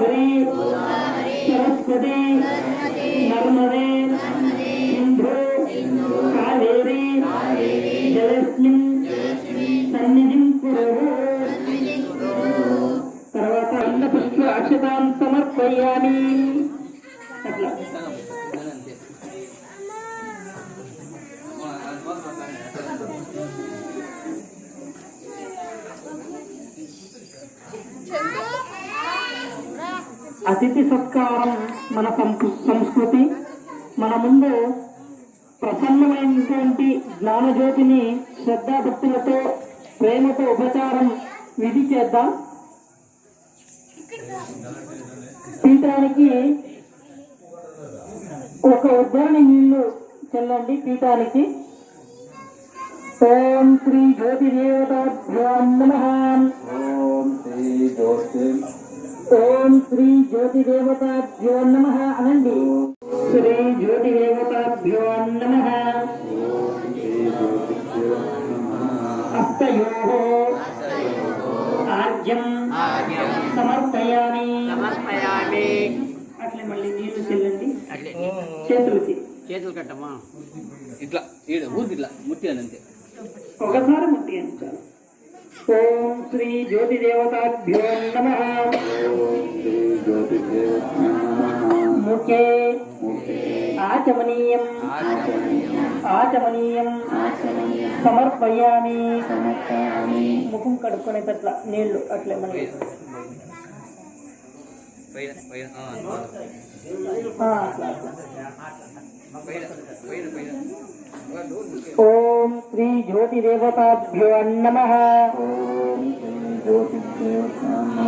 హరి సరస్వతి నర్మదే సింధు కావేరి జలస్మిన్ సన్నిధిం కురు తర్వాత అన్న పుష్ప అక్షతాం సమర్పయామి అట్లా అతిథి సత్కారం మన సంస్కృ- సంస్కృతి. మన ముందు ప్రసన్నమైనటువంటి జ్ఞానజ్యోతిని శ్రద్ధాభక్తులతో ప్రేమతో ఉపచారం విధి చేద్దాం. పీఠానికి ఒక ఉద్ధరణి నీళ్ళు చెల్లండి పీఠానికి. ఓం శ్రీ జ్యోతి దేవతాభ్యో నమః. ఓం శ్రీ జ్యోతి ఓం శ్రీ జ్యోతి దేవతాభ్యో నమ అనండి శ్రీ జ్యోతి దేవతాభ్యో నమ అస్తయో ఆర్ఘ్యం సమర్పయామి సమర్పయామి అట్లే మళ్ళీ నీళ్ళు చెల్లండి। చేతులకి చేతులు కట్టమ్మా. ఇట్లా ఈడ ఊరికి ఇట్లా ముట్టి అని అంతే. ఒకసారి ముట్టి అంటారు ఓం శ్రీ జ్యోతి దేవతాభ్యో నమ ముఖే ఆచమనీయం. ఆచమనీయం. సమర్పయామి. ముఖం కడుక్కునేటట్ల నీళ్ళు అట్లే ఆ, అట్లా, అట్లా. ఓం శ్రీ జ్యోతి దేవతాభ్యో నమ.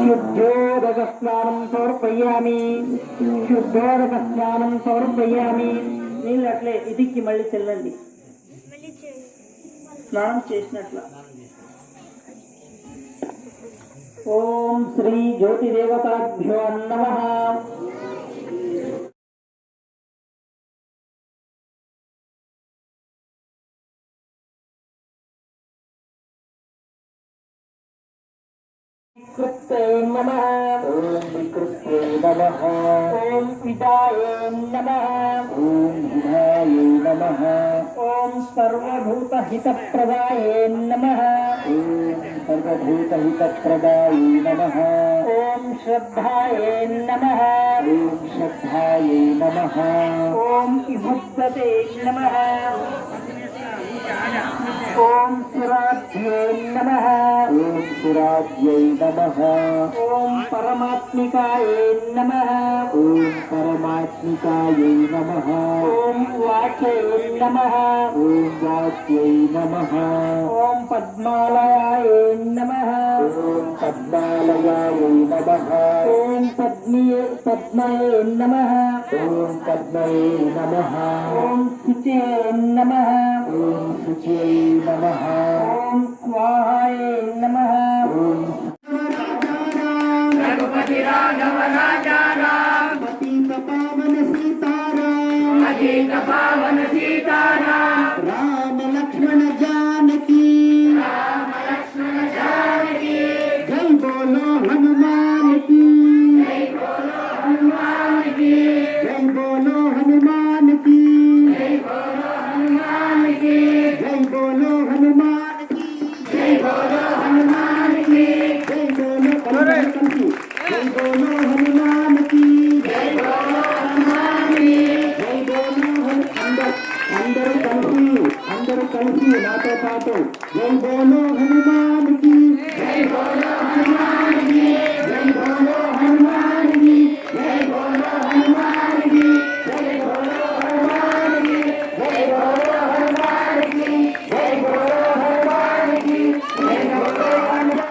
శుద్ధోదక స్నానం సమర్పయామి శుద్ధోదక స్నానం సమర్పయామి. నీళ్ళు అట్లే ఇదికి మళ్ళీ చెల్లండి. స్నానం చేసినట్ల. ఓం శ్రీ జ్యోతి దేవతాభ్యో నమ. కృత్తే నమ ఓం వికృత్యై నమః ఓం పితాయ నమ ఓం విధాయై నమః ఓం సర్వభూతహితప్రదాయ నమ ఓం సర్వభూతహితప్రదాయై నమః ఓం శ్రద్ధాయ నమ ఓం శ్రద్ధాయై నమః ఓం విభుద్ధతే నమ ఓం సురాధ్యే నమ ఓం సురాజ్యై నమః ఓం పరమాత్మికాయ నమ ఓం పరమాత్మికాయై నమః ఓం వాచే నమ ఓం వాచ్యై నమః ఓం పద్మాలయాయ నమ ఓం పద్మాలయాయై నమః ఓం పద్మియే పద్మయే నమ ఓం పద్మయే నమః ఓం శుచే నమ ఓం श्री राघव राजा राम अतीत पावन पावन सीताराम.